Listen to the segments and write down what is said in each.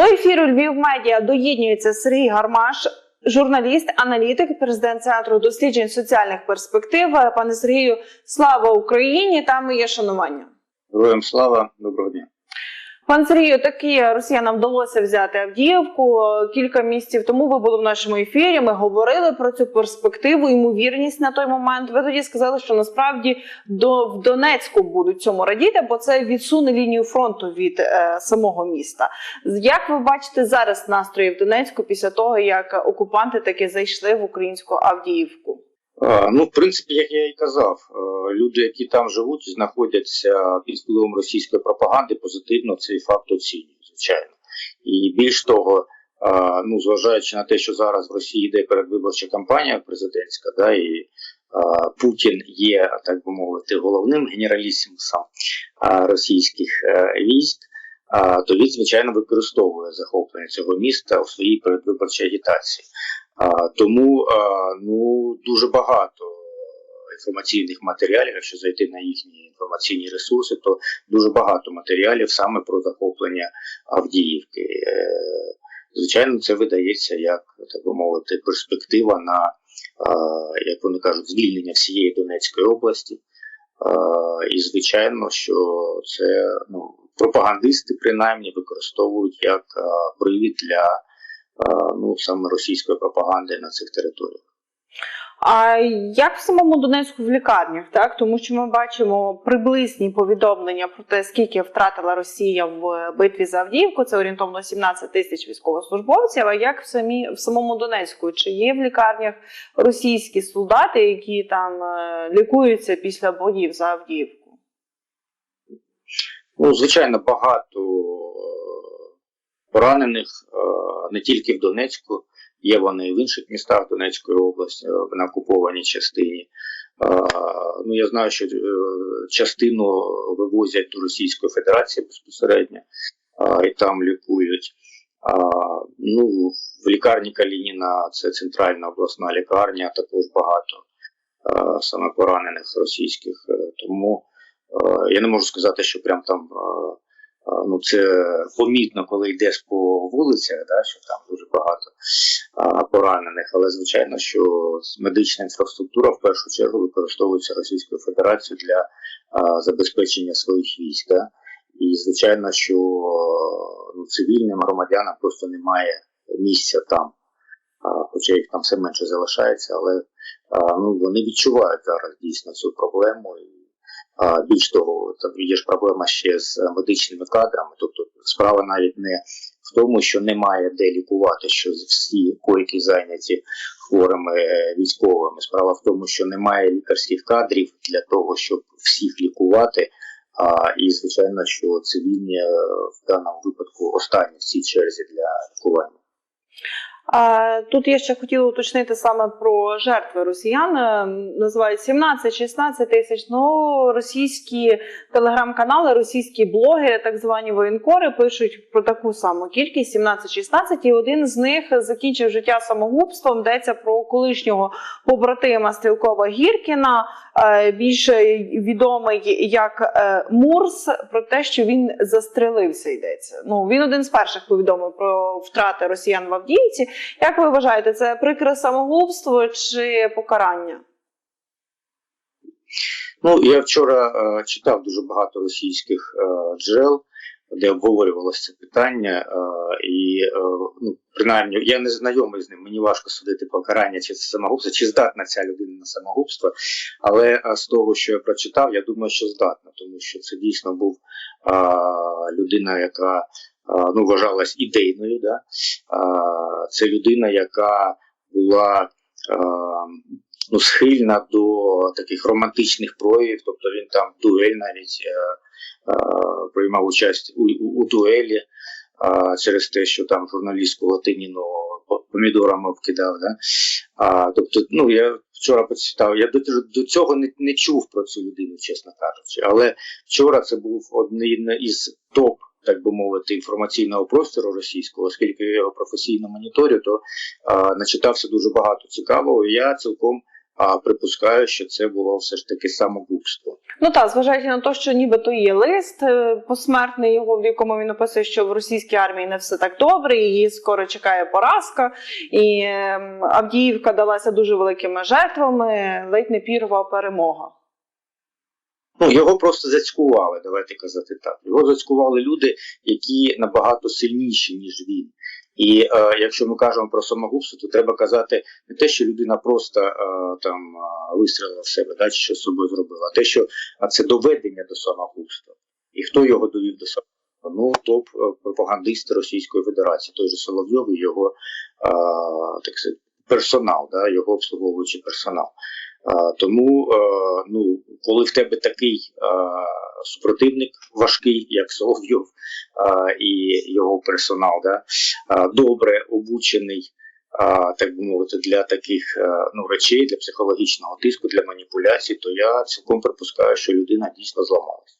До ефіру Львів Медіа доєднюється Сергій Гармаш, журналіст, аналітик, президент центру досліджень соціальних перспектив. Пане Сергію, слава Україні! Та моє шанування. Героям слава, доброго дня. Пан Сергію, таки росіянам вдалося взяти Авдіївку. Кілька місяців тому ви були в нашому ефірі. Ми говорили про цю перспективу, ймовірність на той момент. Ви тоді сказали, що насправді до в Донецьку будуть цьому радіти, бо це відсуне лінію фронту від е, самого міста. Як ви бачите зараз настрої в Донецьку після того, як окупанти таки зайшли в українську Авдіївку? А, ну, в принципі, як я і казав, е, люди, які там живуть, знаходяться під впливом російської пропаганди, позитивно цей факт оцінюють, звичайно. І більш того, ну, зважаючи на те, що зараз в Росії йде передвиборча кампанія президентська, да, і Путін є, так би мовити, головним генералісімусом російських е, військ. То він, звичайно, використовує захоплення цього міста у своїй передвиборчій агітації. Тому ну, дуже багато інформаційних матеріалів, якщо зайти на їхні інформаційні ресурси, то дуже багато матеріалів саме про захоплення Авдіївки. Е, Звичайно, це видається як так би мовити перспектива на, як вони кажуть, звільнення всієї Донецької області. І звичайно, що це ну, пропагандисти принаймні використовують як привід для ну, саме російської пропаганди на цих територіях. А як в самому Донецьку в лікарнях, так тому що ми бачимо приблизні повідомлення про те, скільки втратила Росія в битві за Авдіївку, це орієнтовно 17 тисяч військовослужбовців. А як в самі в самому Донецьку? Чи є в лікарнях російські солдати, які там е, лікуються після боїв за Авдіївку? Ну, звичайно, багато е, поранених е, не тільки в Донецьку, є вони в інших містах Донецької області, е, на окупованій частині. Ну, я знаю, що е, частину вивозять до Російської Федерації безпосередньо і там лікують. Ну, в лікарні Калініна, це центральна обласна лікарня, також багато саме поранених російських. Е, Тому я не можу сказати, що прям там ну, це помітно, коли йдеш по вулицях, да, що там дуже багато е, поранених. Але звичайно, що медична інфраструктура в першу чергу використовується Російською Федерацією для е, забезпечення своїх військ. Да. І звичайно, що ну, цивільним громадянам просто немає місця там, хоча їх там все менше залишається, але ну, вони відчувають зараз дійсно цю проблему. І, а, більш того, там є ж проблема ще з медичними кадрами. Тобто справа навіть не в тому, що немає де лікувати, що всі койки зайняті хворими е, військовими. Справа в тому, що немає лікарських кадрів для того, щоб всіх лікувати. А, і звичайно, що цивільні е, в даному випадку останні в цій черзі для лікування. Тут я ще хотіла уточнити саме про жертви росіян. Е, Називають 17-16 тисяч. Ну, російські телеграм-канали, російські блоги, так звані воєнкори, пишуть про таку саму кількість 17-16, і один з них закінчив життя самогубством. Йдеться про колишнього побратима Стрілкова Гіркіна, е, більше відомий як е, Мурс, про те, що він застрелився. Йдеться. Ну він один з перших повідомив про втрати росіян в Авдіївці. Як ви вважаєте, це прикре самогубство чи покарання? Ну, я вчора е, читав дуже багато російських е, джерел, де обговорювалося це питання, е, і е, ну, принаймні я не знайомий з ним, мені важко судити покарання, чи це самогубство, чи здатна ця людина на самогубство. Але е, з того, що я прочитав, я думаю, що здатна, тому що це дійсно був е, людина, яка ну, вважалась ідейною. Да? Це людина, яка була. Ну, схильна до таких романтичних проявів, тобто він там дуель навіть е, е, приймав участь у, у, у дуелі через те, що там журналістку Латиніну помідорами вкидав. Да? Тобто, ну я вчора почитав, я до, до цього не, не чув про цю людину, чесно кажучи. Але вчора це був один із топ. Так би мовити, інформаційного простору російського, оскільки я його професійно моніторю, то а, начитався дуже багато цікавого. Я цілком а, припускаю, що це було все ж таки самогубство. Ну так, зважаючи на те, що нібито є лист е, посмертний його, в якому він описує, що в російській армії не все так добре, її скоро чекає поразка, і ем, Авдіївка далася дуже великими жертвами, ледь не пірова перемога. Ну, його просто зацькували, давайте казати так. Його зацькували люди, які набагато сильніші, ніж він. І е, якщо ми кажемо про самогубство, то треба казати не те, що людина просто е, там е, вистрілила в себе, да, чи що з собою зробила, а те, що а це доведення до самогубства. І хто його довів до самогубства? Ну, топ е, пропагандисти Російської Федерації, той же Соловйов і його е, так сказати, персонал, да, його обслуговуючий персонал. Тому, е, ну, коли в тебе такий е, супротивник важкий, як Соловйов е, і його персонал, да, добре обучений, так би мовити, для таких ну, речей, для психологічного тиску, для маніпуляцій, то я цілком припускаю, що людина дійсно зламалась.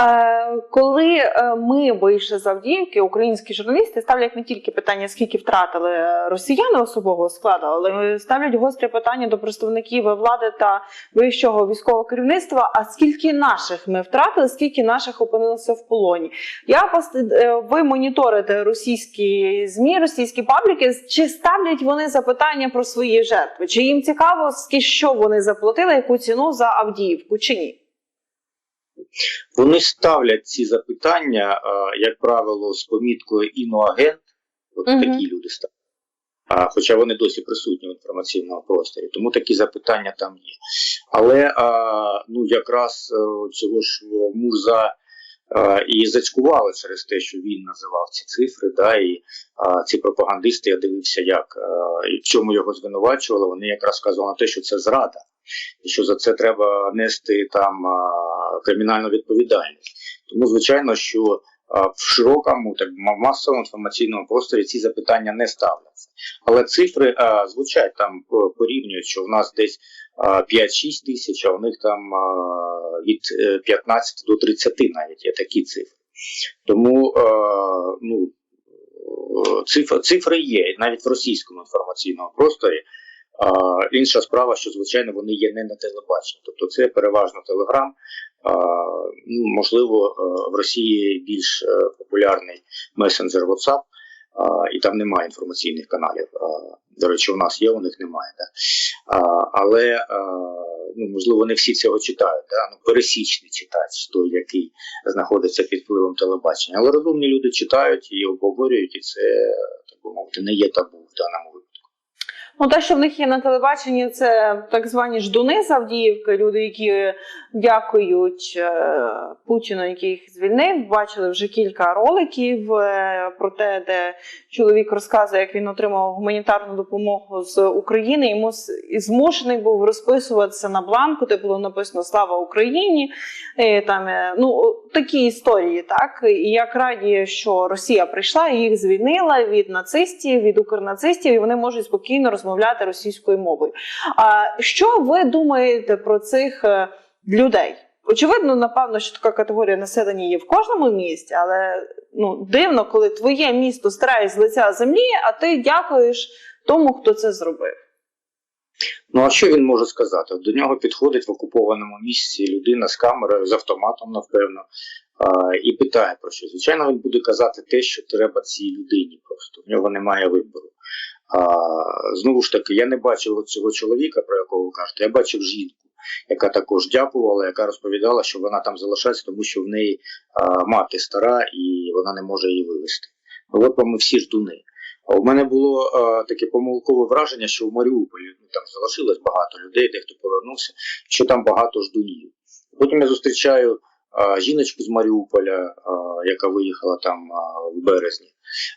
Е, Коли е, ми вийшли з Авдіївки, українські журналісти ставлять не тільки питання, скільки втратили е, росіяни особового складу, але ставлять гострі питання до представників влади та вищого військового керівництва. А скільки наших ми втратили, скільки наших опинилося в полоні? Я ви моніторите російські змі, російські пабліки. Чи ставлять вони запитання про свої жертви? Чи їм цікаво, що вони заплатили, яку ціну за Авдіївку, чи ні? Вони ставлять ці запитання, е, як правило, з поміткою іноагент. От Мгм. такі люди ставлять. А, хоча вони досі присутні в інформаційному просторі, тому такі запитання там є. Але а, ну, якраз е, цього ж е, Мурза і зацькували через те, що він називав ці цифри. Да, і а, ці пропагандисти, я дивився, як і в чому його звинувачували. Вони якраз сказали на те, що це зрада, і що за це треба нести там кримінальну відповідальність. Тому, звичайно, що в широкому, так масовому інформаційному просторі ці запитання не ставляться. Але цифри звучать там е, порівнюють, що в нас десь 5-6 тисяч, а у них там від е, 15 до 30 навіть є такі цифри. Тому ну, е, цифри, цифри є навіть в російському інформаційному просторі. А, інша справа, що звичайно вони є не на телебаченні, тобто це переважно телеграм. А, ну, можливо, е, в Росії більш е, популярний месенджер WhatsApp, а, і там немає інформаційних каналів. А, До речі, у нас є, у них немає. Да? А, але а, ну, можливо не всі цього читають. Да? Ну, пересічний читач, той, який знаходиться під впливом телебачення. Але розумні люди читають і обговорюють, і це так би мовити не є табу в даному випадку. Ну, те, що в них є на телебаченні, це так звані ждуни з Авдіївки, люди, які дякують е, Путіну, який їх звільнив. Бачили вже кілька роликів е, про те, де чоловік розказує, як він отримав гуманітарну допомогу з України. Йому змушений був розписуватися на бланку, де було написано Слава Україні. Е, Там ну такі історії, так і як раді, що Росія прийшла і їх звільнила від нацистів, від укрнацистів, і вони можуть спокійно розмовляти російською мовою. А що ви думаєте про цих людей? Очевидно, напевно, що така категорія населення є в кожному місті, але ну дивно, коли твоє місто стирають з лиця землі, а ти дякуєш тому, хто це зробив. Ну а що він може сказати? До нього підходить в окупованому місці людина з камерою, з автоматом, напевно, і питає про що. Звичайно, він буде казати те, що треба цій людині просто. В нього немає вибору. Знову ж таки, я не бачив цього чоловіка, про якого ви кажете, я бачив жінку, яка також дякувала, яка розповідала, що вона там залишається, тому що в неї а, мати стара і вона не може її вивезти. Ну, от вам всі ждуни. А у мене було е, таке помилкове враження, що в Маріуполі ну, там залишилось багато людей, дехто повернувся, що там багато ждунів. Потім я зустрічаю е, жіночку з Маріуполя, е, яка виїхала там е, в березні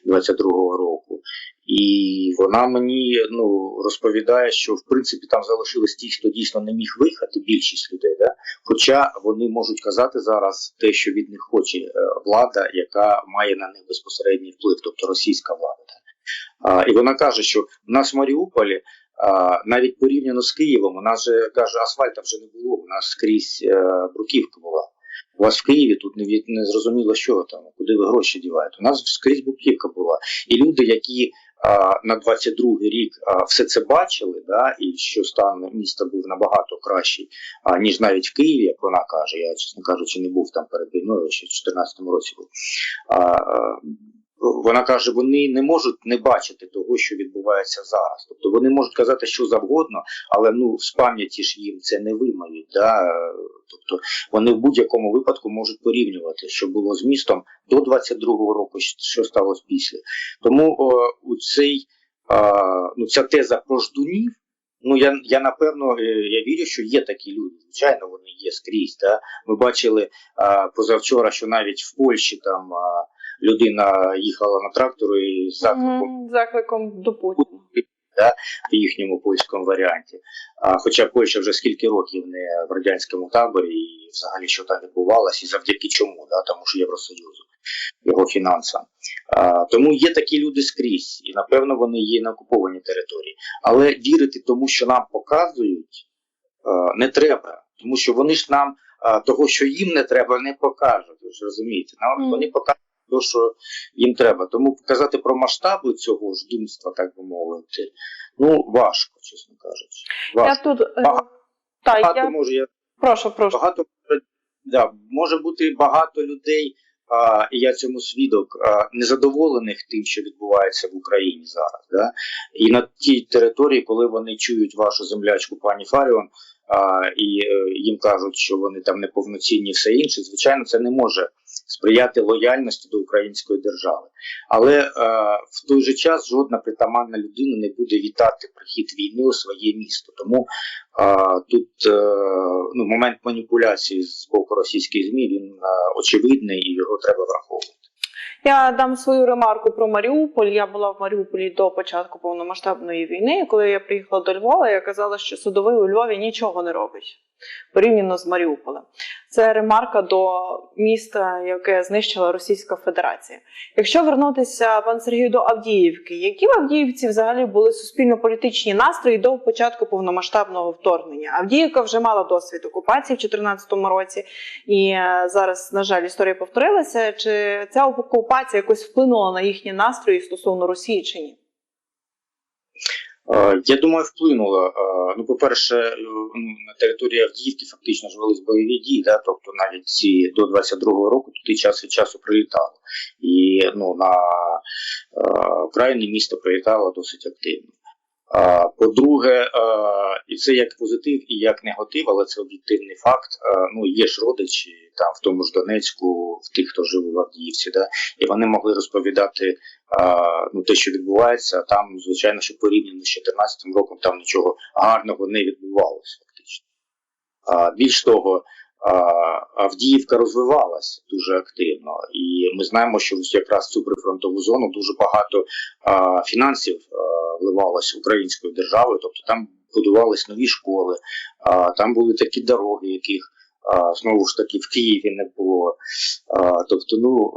22-го року. І вона мені ну, розповідає, що в принципі там залишились ті, хто дійсно не міг виїхати, більшість людей. Да? Хоча вони можуть казати зараз те, що від них хоче е, влада, яка має на них безпосередній вплив, тобто російська влада. Да? А, і вона каже, що в нас в Маріуполі а, навіть порівняно з Києвом, у нас же каже, асфальта вже не було, у нас скрізь е, бруківка була. У вас в Києві тут не, не зрозуміло, що там, куди ви гроші діваєте. У нас скрізь бруківка була. І люди, які на 22-й рік все це бачили, да, і що стан міста був набагато кращий, ніж навіть в Києві, як вона каже. Я, чесно кажучи, не був там перед війною, ще в 2014 році. Вона каже, вони не можуть не бачити того, що відбувається зараз. Тобто вони можуть казати що завгодно, але ну з пам'яті ж їм це не вимають. Да? Тобто вони в будь-якому випадку можуть порівнювати, що було з містом до 22-го року, що сталося після. Тому о, у цей а, ну, ця теза про ждунів. Ну я я напевно е, я вірю, що є такі люди. Звичайно, вони є скрізь. Да? Ми бачили а, позавчора, що навіть в Польщі там а, людина їхала на трактору і з закликом Мгм, закликом до Путіна. в їхньому польському варіанті. А, хоча Польща вже скільки років не в радянському таборі, і взагалі що там відбувалося, і завдяки чому, да? тому що Євросоюзу, його фінансам. А, тому є такі люди скрізь, і напевно вони є на окупованій території. Але вірити тому, що нам показують, а, не треба, тому що вони ж нам а, того, що їм не треба, не покажуть. Ви ж розумієте, нам Мгм. вони покажуть. Те, що їм треба. Тому показати про масштаби цього ждунства, так би мовити, ну важко, чесно кажучи. Я тут е, Багато- та, Багато я може я прошу, прошу. багато да, може бути багато людей, а, і я цьому свідок, а, незадоволених тим, що відбувається в Україні зараз. Да? І на тій території, коли вони чують вашу землячку пані Фаріон, а, і е, їм кажуть, що вони там неповноцінні, і все інше, звичайно, це не може сприяти лояльності до української держави. Але е, в той же час жодна притаманна людина не буде вітати прихід війни у своє місто. Тому а, тут е, ну, момент маніпуляції з боку російських ЗМІ він е, очевидний і його треба враховувати. Я дам свою ремарку про Маріуполь. Я була в Маріуполі до початку повномасштабної війни. Коли я приїхала до Львова, я казала, що судовий у Львові нічого не робить порівняно з Маріуполем. Це ремарка до міста, яке знищила Російська Федерація. Якщо вернутися, пан Сергію, до Авдіївки, які в Авдіївці взагалі були суспільно-політичні настрої до початку повномасштабного вторгнення? Авдіївка вже мала досвід окупації в 2014 році, і е, зараз, на жаль, історія повторилася. Чи ця окупація якось вплинула на їхні настрої стосовно Росії чи ні? Е, Я думаю, вплинуло. Е, Ну, по-перше, е, ну, на території Авдіївки фактично ж велись бойові дії, да? тобто навіть ці до 22-го року туди час від часу прилітало. І ну, на окраїни місто прилітало досить активно. По-друге, і це як позитив і як негатив, але це об'єктивний факт. Ну, є ж родичі там в тому ж Донецьку, в тих, хто жив в Авдіївці, да? і вони могли розповідати ну, те, що відбувається, там, звичайно, що порівняно з 2014 роком там нічого гарного не відбувалося фактично. Більш того, Авдіївка розвивалася дуже активно, і ми знаємо, що якраз цю прифронтову зону дуже багато фінансів а, вливалося українською державою, тобто там будувались нові школи, там були такі дороги, яких знову ж таки в Києві не було. Тобто, ну.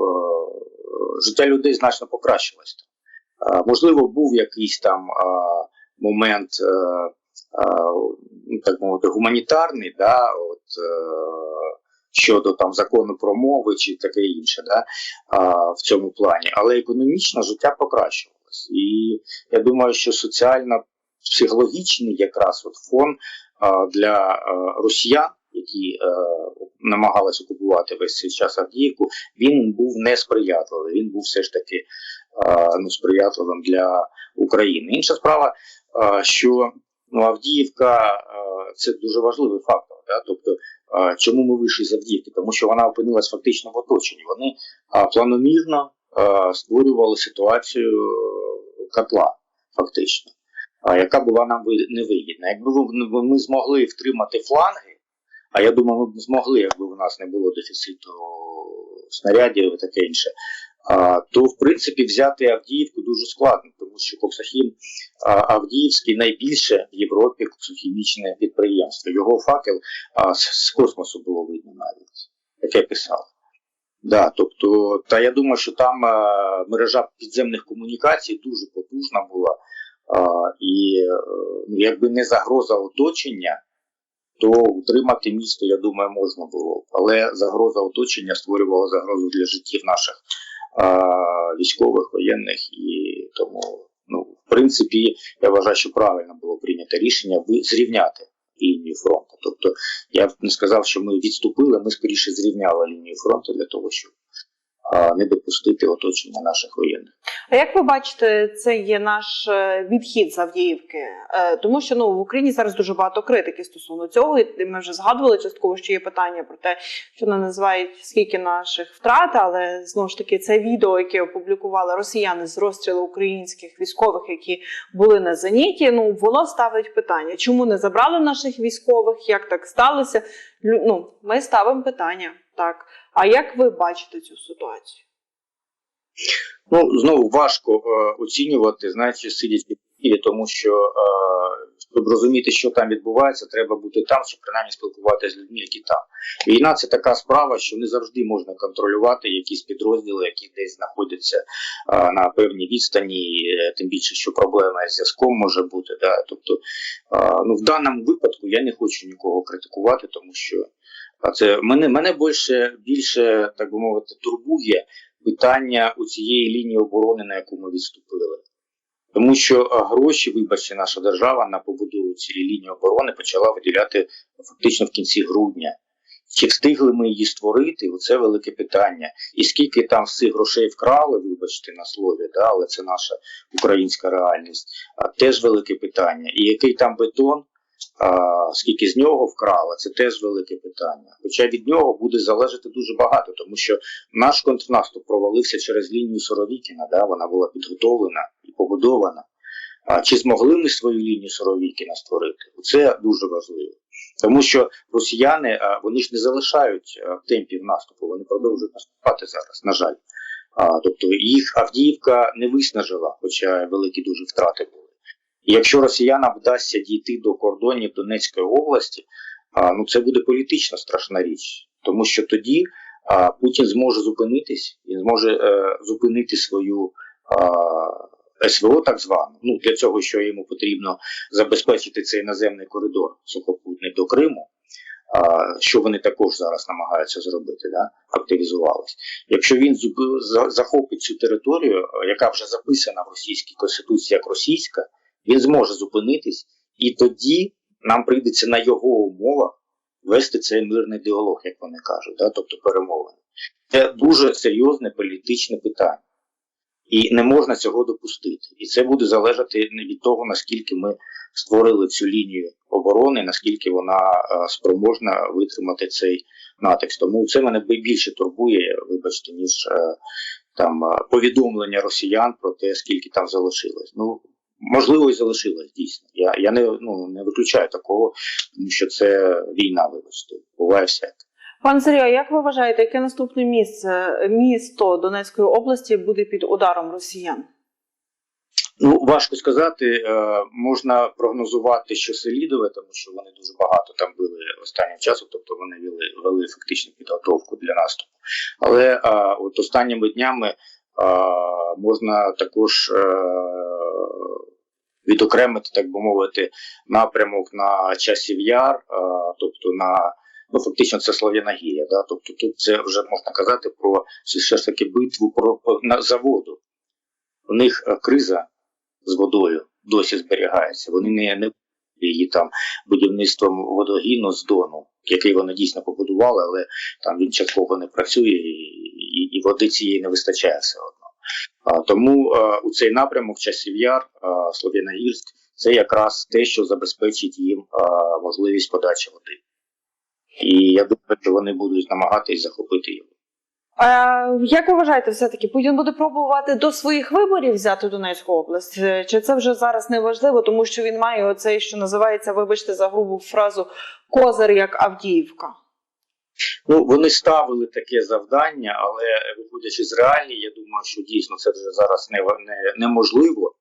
життя людей значно покращилось. Можливо, був якийсь там момент, е, так мовити, гуманітарний, да, от, е, щодо там закону про мови чи таке інше, да, в цьому плані. Але економічно життя покращувалось. І я думаю, що соціально психологічний якраз от фон для росіян, які е, намагалися окупувати весь цей час Авдіївку, він був несприятливий. Він був все ж таки е, ну, сприятливим для України. Інша справа, е, що ну, Авдіївка е, це дуже важливий фактор. Да? Тобто, е, чому ми вийшли з Авдіївки? Тому що вона опинилась фактично в оточенні. Вони е, планомірно створювали ситуацію котла, фактично. Яка була нам ви- невигідна. Якби ми змогли втримати фланги, а я думаю, ми б змогли, якби у нас не було дефіциту снарядів і таке інше. То, в принципі, взяти Авдіївку дуже складно, тому що Коксахім Авдіївський найбільше в Європі коксохімічне підприємство. Його факел з, космосу було видно навіть, як я писав. Да, тобто, та я думаю, що там мережа підземних комунікацій дуже потужна була. І ну, якби не загроза оточення, то утримати місто, я думаю, можна було. Але загроза оточення створювала загрозу для життів наших військових, воєнних, і тому Ну, в принципі, я вважаю, що правильно було прийнято рішення зрівняти лінію фронту. Тобто я б не сказав, що ми відступили, ми скоріше зрівняли лінію фронту для того, щоб не допустити оточення наших воєнних. А як ви бачите, це є наш е, відхід з Авдіївки? Е, Тому що ну в Україні зараз дуже багато критики стосовно цього. І ми вже згадували частково, що є питання про те, що не називають скільки наших втрат, але знову ж таки це відео, яке опублікували росіяни з розстрілу українських військових, які були на зеніті. Ну воно ставить питання, чому не забрали наших військових? Як так сталося? Ну ми ставимо питання так. А як ви бачите цю ситуацію? Ну, знову важко е, оцінювати, знаючи, сидячи в Києві, тому що е, щоб розуміти, що там відбувається, треба бути там, щоб принаймні спілкуватися з людьми, які там. Війна це така справа, що не завжди можна контролювати якісь підрозділи, які десь знаходяться е, на певній відстані, е, тим більше, що проблема з зв'язком може бути. Да? Тобто, е, ну, в даному випадку я не хочу нікого критикувати, тому що а це мене, мене більше, більше, так би мовити, турбує питання у цієї лінії оборони, на яку ми відступили. Тому що гроші, вибачте, наша держава на побудову цієї лінії оборони почала виділяти фактично в кінці грудня. Чи встигли ми її створити? Оце велике питання. І скільки там всіх грошей вкрали, вибачте на слові, да, але це наша українська реальність, а, теж велике питання. І який там бетон, а, скільки з нього вкрали, це теж велике питання. Хоча від нього буде залежати дуже багато, тому що наш контрнаступ провалився через лінію Соровікіна, да, вона була підготовлена і побудована. А чи змогли ми свою лінію Соровікіна створити? Це дуже важливо. Тому що росіяни вони ж не залишають темпів наступу, вони продовжують наступати зараз, на жаль. А, тобто їх Авдіївка не виснажила, хоча великі дуже втрати були. Якщо росіянам вдасться дійти до кордонів Донецької області, ну це буде політично страшна річ, тому що тоді Путін зможе зупинитись, він зможе е, зупинити свою СВО, так звану. Ну для цього, що йому потрібно забезпечити цей наземний коридор сухопутний до Криму. Що вони також зараз намагаються зробити, да? активізувались. Якщо він захопить цю територію, яка вже записана в російській конституції як російська, він зможе зупинитись, і тоді нам прийдеться на його умовах вести цей мирний діалог, як вони кажуть, да? тобто перемовини. Це дуже серйозне політичне питання. І не можна цього допустити. І це буде залежати не від того, наскільки ми створили цю лінію оборони, наскільки вона е, спроможна витримати цей натиск. Тому це мене більше турбує, вибачте, ніж е, там е, повідомлення росіян про те, скільки там залишилось. Ну можливо, і залишилось дійсно. Я, я не, ну, не виключаю такого, тому що це війна, вибачте, буває всяке. Пан Сергій, а як ви вважаєте, яке наступне місце місто Донецької області буде під ударом росіян? Ну, важко сказати. Е, можна прогнозувати, що Селідове, тому що вони дуже багато там били останнім часом, тобто вони вели, вели фактично підготовку для наступу. Але е, от останніми днями е, можна також е, відокремити, так би мовити, напрямок на часів яр, тобто на ну фактично це Слов'янагір'я. Да? Тобто тут це вже можна казати про все ж таки битву про, про на заводу. У них е, криза з водою досі зберігається. Вони не, не її там будівництвом водогіну з Дону, який вони дійсно побудували, але там він частково не працює і, і, і води цієї не вистачає все одно. Тому у цей напрямок часів яр, а, Слов'яногірськ, це якраз те, що забезпечить їм можливість подачі води. І я думаю, що вони будуть намагатись захопити його. А, як ви вважаєте, все-таки Путін буде пробувати до своїх виборів взяти Донецьку область? Е, Чи це вже зараз не важливо, тому що він має оцей, що називається, вибачте за грубу фразу, козир як Авдіївка? Ну, вони ставили таке завдання, але виходячи з реалії, я думаю, що дійсно це вже зараз не, не, неможливо.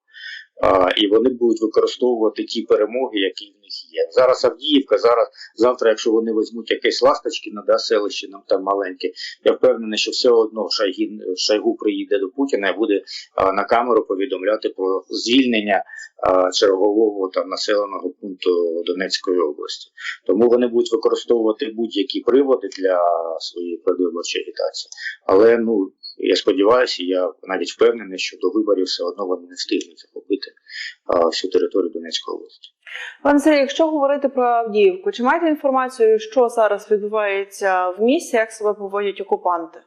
І вони будуть використовувати ті перемоги, які в них є. Зараз Авдіївка, зараз, завтра, якщо вони візьмуть якесь ласточкино, да, селище нам там маленьке, я впевнений, що все одно Шайгін, Шайгу приїде до Путіна і буде а, на камеру повідомляти про звільнення а, чергового там населеного пункту Донецької області. Тому вони будуть використовувати будь-які приводи для своєї предвиборчої агітації. Але ну я сподіваюся, я навіть впевнений, що до виборів все одно вони не встигнуть захопити всю територію Донецької області. Пане Сергій, якщо говорити про Авдіївку, чи маєте інформацію, що зараз відбувається в місті, як себе поводять окупанти?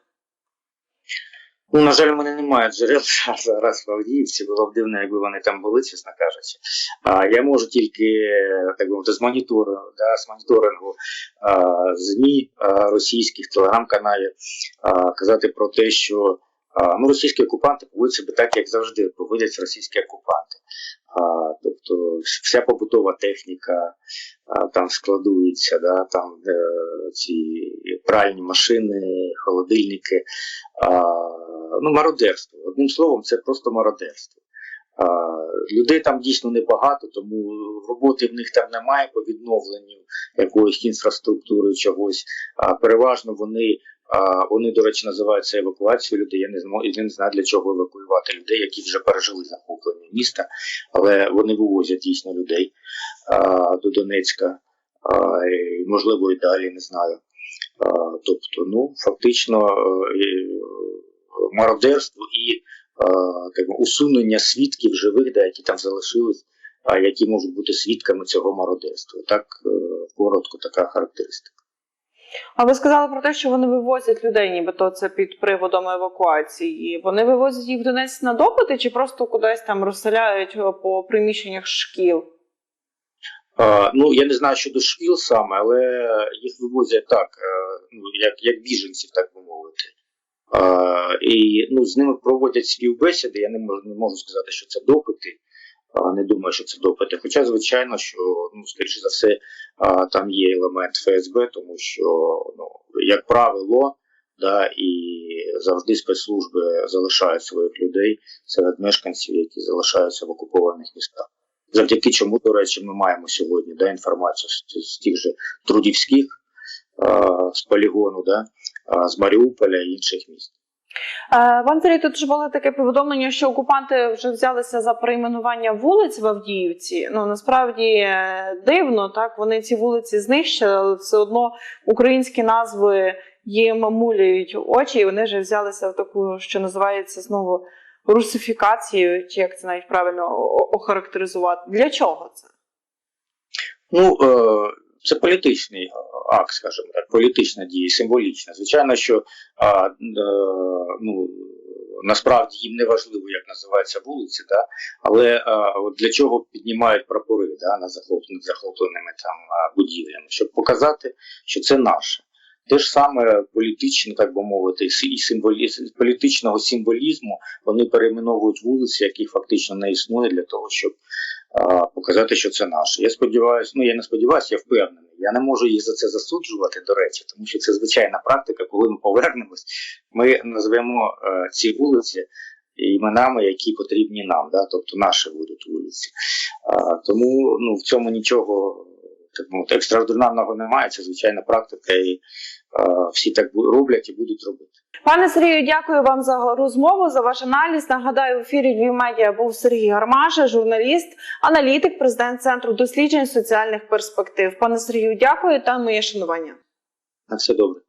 Ну, на жаль, мене немає джерел зараз в Авдіївці, було б дивно, якби вони там були, чесно кажучи. А, я можу тільки так би з моніторингу, да, з моніторингу а, ЗМІ а, російських телеграм-каналів казати про те, що ну, російські окупанти поводять себе так, як завжди поводять російські окупанти. А, тобто вся побутова техніка а, там складується, да, там е, ці пральні машини, холодильники. А, ну, мародерство. Одним словом, це просто мародерство. А, людей там дійсно небагато, тому роботи в них там немає по відновленню якоїсь інфраструктури чогось. А, переважно вони, а, вони, до речі, називаються евакуацією людей. Я не знаю, не знаю для чого евакуювати людей, які вже пережили захоплення міста, але вони вивозять дійсно людей а, до Донецька, а, і, можливо, і далі не знаю. А, тобто, ну, фактично. е, мародерство і так усунення свідків живих, да, які там залишились, а які можуть бути свідками цього мародерства. Так е, коротко така характеристика. А ви сказали про те, що вони вивозять людей, нібито це під приводом евакуації. Вони вивозять їх в Донець на допити чи просто кудись там розселяють е, по приміщеннях шкіл? Е, ну я не знаю щодо шкіл саме, але їх вивозять так, е, ну як, як біженців, так би мовити. Е, і ну, з ними проводять співбесіди. Я не можу, не можу сказати, що це допити. Не думаю, що це допити. Хоча, звичайно, що ну, скоріше за все, там є елемент ФСБ, тому що, ну, як правило, да, і завжди спецслужби залишають своїх людей серед мешканців, які залишаються в окупованих містах. Завдяки чому, до речі, ми маємо сьогодні да, інформацію з, з тих же трудівських е, з полігону, да, е, з Маріуполя і інших міст. Е, Пан тут ж було таке повідомлення, що окупанти вже взялися за перейменування вулиць в Авдіївці. Ну насправді е, дивно, так вони ці вулиці знищили, але все одно українські назви їм мамулюють очі, і вони вже взялися в таку, що називається знову русифікацією, чи як це навіть правильно охарактеризувати. Для чого це? Ну, е, це політичний е, акт, скажімо так, політична дія, символічна. Звичайно, що а, е, ну, насправді їм не важливо, як називаються вулиці, да? але а, от для чого піднімають прапори да, на захопленими там будівлями, щоб показати, що це наше. Те ж саме політично, так би мовити, і символі... політичного символізму вони перейменовують вулиці, яких фактично не існує для того, щоб показати, що це наше. Я сподіваюся, ну я не сподіваюся, я впевнений. Я не можу їх за це засуджувати, до речі, тому що це звичайна практика. Коли ми повернемось, ми назвемо е, ці вулиці іменами, які потрібні нам, да? тобто наші будуть вулиці. А, тому ну, в цьому нічого так мовити, екстраординарного немає. Це звичайна практика, і всі так роблять і будуть робити. Пане Сергію, дякую вам за розмову, за ваш аналіз. Нагадаю, в ефірі Львів Медіа був Сергій Гармаша, журналіст, аналітик, президент Центру досліджень соціальних перспектив. Пане Сергію, дякую та моє шанування. На все добре.